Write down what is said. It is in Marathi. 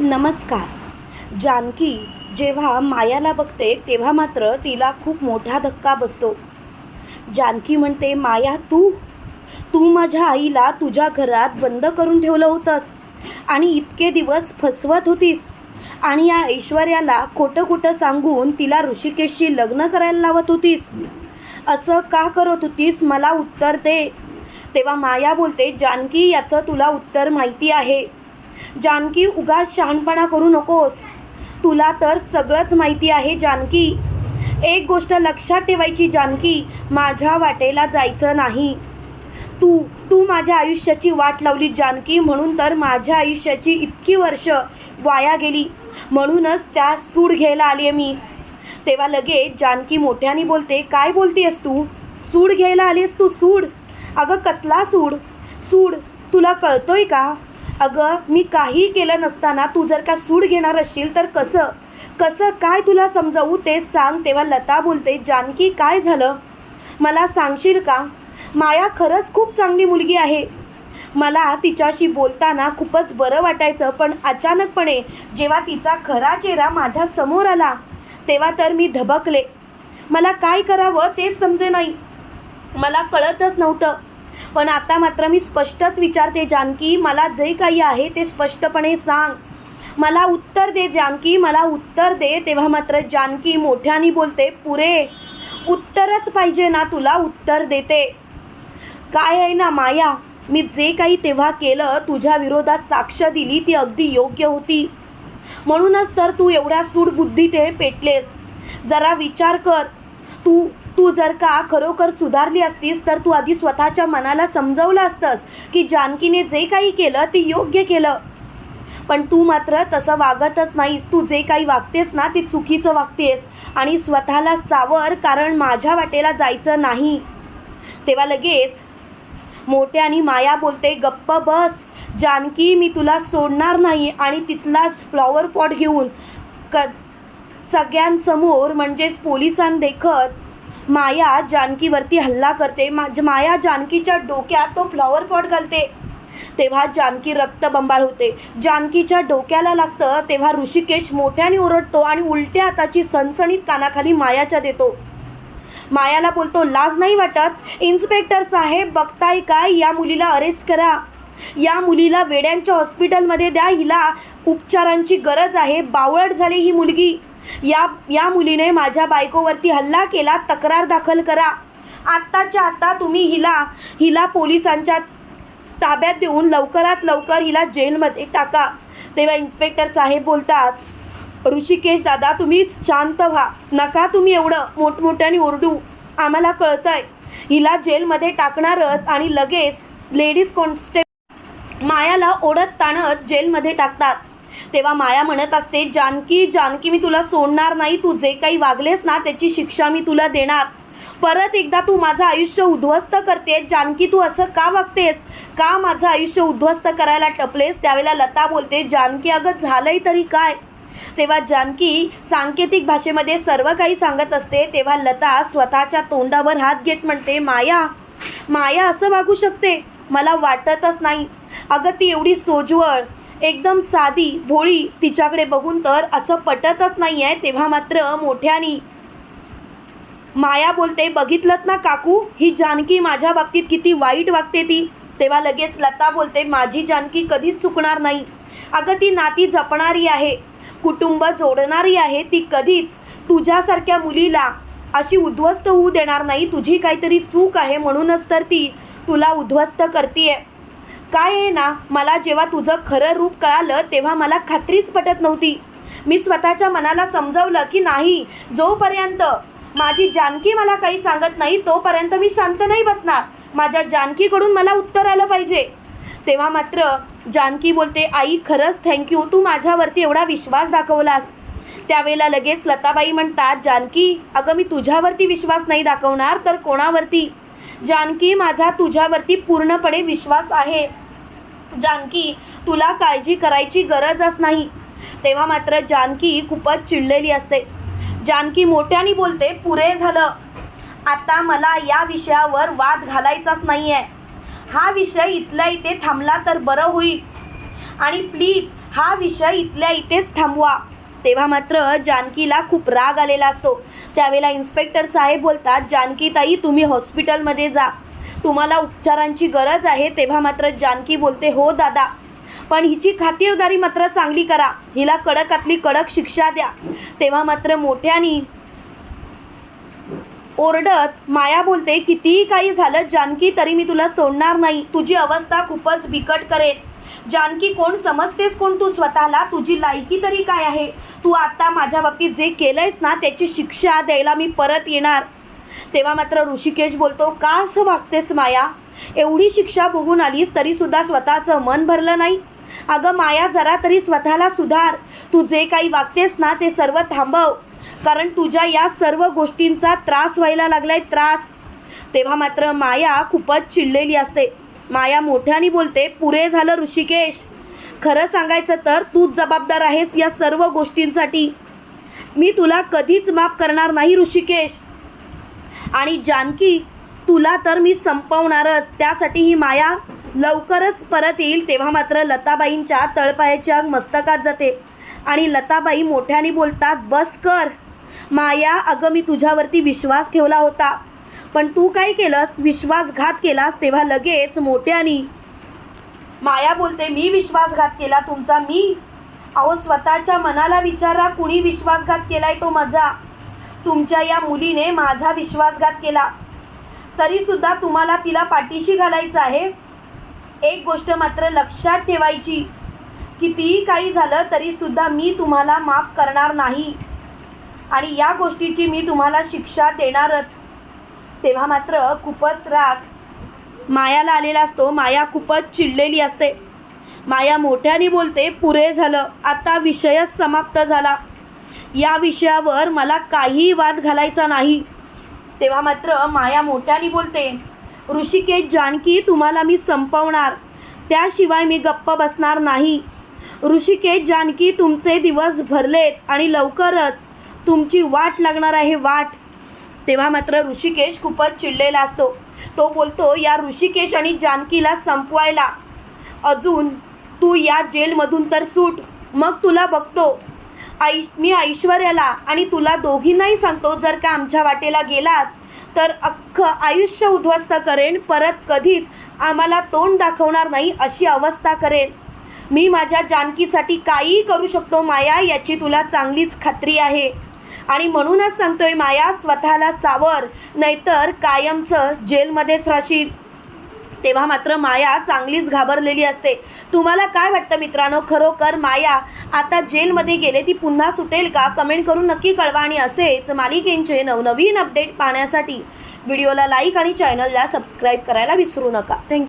नमस्कार. जानकी जेव्हा मायाला बघते तेव्हा मात्र तिला खूप मोठा धक्का बसतो. जानकी म्हणते माया तू? तू माझ्या आईला तुझ्या घरात बंद करून ठेवलं होतंस आणि इतके दिवस फसवत होतीस आणि या ऐश्वर्याला खोटं खोटं सांगून तिला ऋषिकेशशी लग्न करायला लावत होतीस. असं का करत होतीस? मला उत्तर दे. तेव्हा माया बोलते जानकी याचं तुला उत्तर माहिती आहे. जानकी उगाच शहाणपणा करू नकोस. तुला तर सगळंच माहिती आहे जानकी. एक गोष्ट लक्षात ठेवायची जानकी. माझ्या वाटेला जायचं नाही. तू तू माझ्या आयुष्याची वाट लावली जानकी. म्हणून तर माझ्या आयुष्याची इतकी वर्ष वाया गेली. म्हणूनच त्या सूड घ्यायला आली आहे मी. तेव्हा लगेच जानकी मोठ्याने बोलते काय बोलतीयस तू? सूड घ्यायला आलीस तू सूड? अगं कसला सूड? सूड तुला कळतोय का? अगं मी काही केलं नसताना तू जर का सूड घेणार असशील तर कसं? कसं काय तुला समजावू ते सांग तेव्हा लता बोलते जानकी काय झालं? मला सांगशील का? माया खरंच खूप चांगली मुलगी आहे. मला तिच्याशी बोलताना खूपच बरं वाटायचं पण अचानकपणे जेव्हा तिचा खरा चेहरा माझ्यासमोर आला तेव्हा तर मी धबकले. मला काय करावं तेच समजे नाही मला कळतच नव्हतं. पण आता मात्र मी स्पष्टच विचारते जानकी मला जे काही आहे ते स्पष्टपणे सांग. मला उत्तर दे जानकी मला उत्तर दे. तेव्हा मात्र जानकी मोठ्याने बोलते पुरे उत्तरच पाहिजे ना तुला उत्तर देते. काय आहे ना माया? मी जे काही तेव्हा केलं तुझ्या विरोधात साक्ष दिली ती अगदी योग्य होती. म्हणूनच तर तू एवढ्या सूडबुद्धीते पेटलेस. जरा विचार कर. तू तू जर का खरोखर सुधारली असतीस तर तू आधी स्वतःच्या मनाला समजवलं असतंस की जानकीने जे काही केलं ते योग्य केलं. पण तू मात्र तसं वागतच नाहीस. तू जे काही वागतेस ना ते चुकीचं वागतेस. आणि स्वतःला सावर कारण माझ्या वाटेला जायचं नाही. तेव्हा लगेच मोठ्यानी माया बोलते गप्प बस. जानकी मी तुला सोडणार नाही. आणि तिथलाच फ्लॉवर पॉट घेऊन क सगळ्यांसमोर म्हणजेच पोलिसांदेखत माया जानकीवरती हल्ला करते. मा माया जानकीच्या डोक्यात तो फ्लॉवर पॉट घालते. तेव्हा जानकी रक्तबंबाळ होते. जानकीच्या डोक्याला लागतं तेव्हा ऋषिकेश मोठ्याने ओरडतो आणि उलट्या हाताची सणसणीत कानाखाली मायाच्या देतो. मायाला बोलतो लाज नाही वाटत? इन्स्पेक्टर साहेब बघताय काय या मुलीला अरेस्ट करा. या मुलीला वेड्यांच्या हॉस्पिटलमध्ये द्या. हिला उपचारांची गरज आहे. बावळट झाली ही मुलगी. या या मुलीने माझ्या बायकोवरती हल्ला केला तक्रार दाखल करा. आत्ताच्या आत्ता तुम्ही हिला हिला पोलिसांच्या ताब्यात देऊन लवकरात लवकर हिला जेलमध्ये टाका. तेव्हा इन्स्पेक्टर साहेब बोलतात ऋषिकेश दादा तुम्ही शांत व्हा. नका तुम्ही एवढं मोठमोठ्याने ओरडू. आम्हाला कळतंय हिला जेलमध्ये टाकणारच आणि लगेच लेडीज कॉन्स्टेबल मायाला ओढत ताणत जेलमध्ये टाकतात. तेव्हा माया म्हणत असते जानकी जानकी मी तुला सोडणार नाही तू जे काही वागलेस ना त्याची शिक्षा मी तुला देणार. परत एकदा तू माझं आयुष्य उद्ध्वस्त करतेस जानकी तू असं का वागतेस? का माझं आयुष्य उद्ध्वस्त करायला टपलेस? त्यावेळेला लता बोलते जानकी अगं झालंय तरी काय? तेव्हा जानकी सांकेतिक भाषेमध्ये सर्व काही सांगत असते. तेव्हा लता स्वतःच्या तोंडावर हात घेत म्हणते माया माया असं वागू शकते? मला वाटतच नाही. अगं ती एवढी सोज्वळ एकदम साधी भोळी तिच्याकडे बघून तर असं पटतच नाही आहे तेव्हा मात्र मोठ्यानी माया बोलते बघितलंत ना काकू ही जानकी माझ्या बाबतीत किती वाईट वागते ती. तेव्हा लगेच लता बोलते माझी जानकी कधीच चुकणार नाही. अगं ती नाती जपणारी आहे. कुटुंब जोडणारी आहे ती कधीच. तुझ्यासारख्या मुलीला अशी उद्ध्वस्त होऊ देणार नाही. तुझी काहीतरी चूक आहे म्हणूनच तर ती तुला उद्ध्वस्त करतीये. काय आहे ना मला जेव्हा तुझं खरं रूप कळालं तेव्हा मला खात्रीच पटत नव्हती. मी स्वतःच्या मनाला समजवलं की नाही जोपर्यंत माझी जानकी मला काही सांगत नाही तोपर्यंत मी शांत नाही बसणार. माझ्या जानकीकडून मला उत्तर आलं पाहिजे. तेव्हा मात्र जानकी बोलते आई खरंच थँक्यू तू माझ्यावरती एवढा विश्वास दाखवलास. त्यावेळेला लगेच लताबाई म्हणतात जानकी अगं मी तुझ्यावरती विश्वास नाही दाखवणार तर कोणावरती? जानकी माझा तुझ्यावरती पूर्णपणे विश्वास आहे. जानकी तुला काळजी करायची गरजच नाही. तेव्हा मात्र जानकी खूपच चिडलेली असते. जानकी मोठ्याने बोलते पुरे झालं. आता मला या विषयावर वाद घालायचाच नाही आहे हा विषय इथल्या इथे थांबला तर बरं होईल. आणि प्लीज हा विषय इथल्या इथेच थांबवा. तेव्हा मात्र जानकीला खूप राग आलेला असतो. त्यावेळेला इन्स्पेक्टर साहेब बोलतात जानकीताई तुम्ही हॉस्पिटलमध्ये जा. तुम्हाला उपचारांची गरज आहे. तेव्हा मात्र जानकी बोलते हो दादा. पण हिची खातिरदारी मात्र चांगली करा. हिला कडकातली कडक शिक्षा द्या. तेव्हा मात्र मोठ्यानी ओरडत माया बोलते कितीही काही झालं जानकी तरी मी तुला सोडणार नाही. तुझी अवस्था खूपच बिकट करेल. जानकी कोण समजतेस कोण तू स्वतःला? तुझी लायकी तरी काय आहे? तू आत्ता माझ्या बाबतीत जे केलंयस ना त्याची शिक्षा द्यायला मी परत येणार. तेव्हा मात्र ऋषिकेश बोलतो का असं वागतेस माया? एवढी शिक्षा बघून आलीस तरीसुद्धा स्वतःचं मन भरलं नाही. अगं माया जरा तरी स्वतःला सुधार. तू जे काही वागतेस ना ते सर्व थांबव. कारण तुझ्या या सर्व गोष्टींचा त्रास व्हायला लागलाय त्रास. तेव्हा मात्र माया खूपच चिडलेली असते. माया मोठ्याने बोलते पुरे झालं ऋषिकेश. खरं सांगायचं तर तूच जबाबदार आहेस या सर्व गोष्टींसाठी. मी तुला कधीच माफ करणार नाही ऋषिकेश. आणि जानकी तुला तर मी संपवणारच. त्यासाठी ही माया लवकरच परत येईल तेव्हा मात्र लताबाईंच्या तळपायाच्या मस्तकात जाते. आणि लताबाई मोठ्याने बोलतात बस कर. माया अगं मी तुझ्यावरती विश्वास ठेवला होता. पण तू काय केलंस? विश्वासघात केलास तेव्हा लगेच मोठ्यानी माया बोलते मी विश्वासघात केला तुमचा मी अहो स्वतःच्या मनाला विचारा कुणी विश्वासघात केलाय तो माझा. तुमच्या या मुलीने माझा विश्वासघात केला. तरी सुद्धा तुम्हाला तिला पाठीशी घालायचं आहे. एक गोष्ट मात्र लक्षात ठेवायची कितीही काही झालं तरी सुद्धा मी तुम्हाला माफ करणार नाही. आणि या गोष्टीची मी तुम्हाला शिक्षा देणारच. तेव्हा मात्र खूपच राग मायाला आलेला असतो. माया खूपच चिडलेली असते. माया मोठ्याने बोलते पुरे झालं. आता विषयच समाप्त झाला. या विषयावर मला काही वाद घालायचा नाही. तेव्हा मात्र माया मोठ्याने बोलते ऋषिकेश जानकी तुम्हाला मी संपवणार. त्याशिवाय मी गप्प बसणार नाही. ऋषिकेश जानकी तुमचे दिवस भरलेत आणि लवकरच तुमची वाट लागणार आहे. वाट. तेव्हा मात्र ऋषिकेश खूपच चिडलेला असतो. तो बोलतो या ऋषिकेश आणि जानकीला संपवायला. अजून तू या जेलमधून तर सूट. मग तुला बघतो. आई मी ऐश्वर्याला आणि तुला दोघींनाही सांगतो जर का आमच्या वाटेला गेलात तर अख्खं आयुष्य उद्ध्वस्त करेन. परत कधीच आम्हाला तोंड दाखवणार नाही अशी अवस्था करेन. मी माझ्या जानकीसाठी काहीही करू शकतो माया याची तुला चांगलीच खात्री आहे. आणि म्हणूनच सांगतोय माया स्वतःला सावर नाहीतर कायमचं जेलमध्येच राहशील तेव्हा मात्र माया चांगलीच घाबरलेली असते. तुम्हाला काय वाटतं मित्रांनो? खरोखर माया आता जेलमध्ये गेले ती पुन्हा सुटेल का? कमेंट करून नक्की कळवा आणि असेच मालिकेंचे नवनवीन अपडेट पाहण्यासाठी व्हिडिओला लाईक आणि चॅनलला सबस्क्राईब करायला विसरू नका. थँक्यू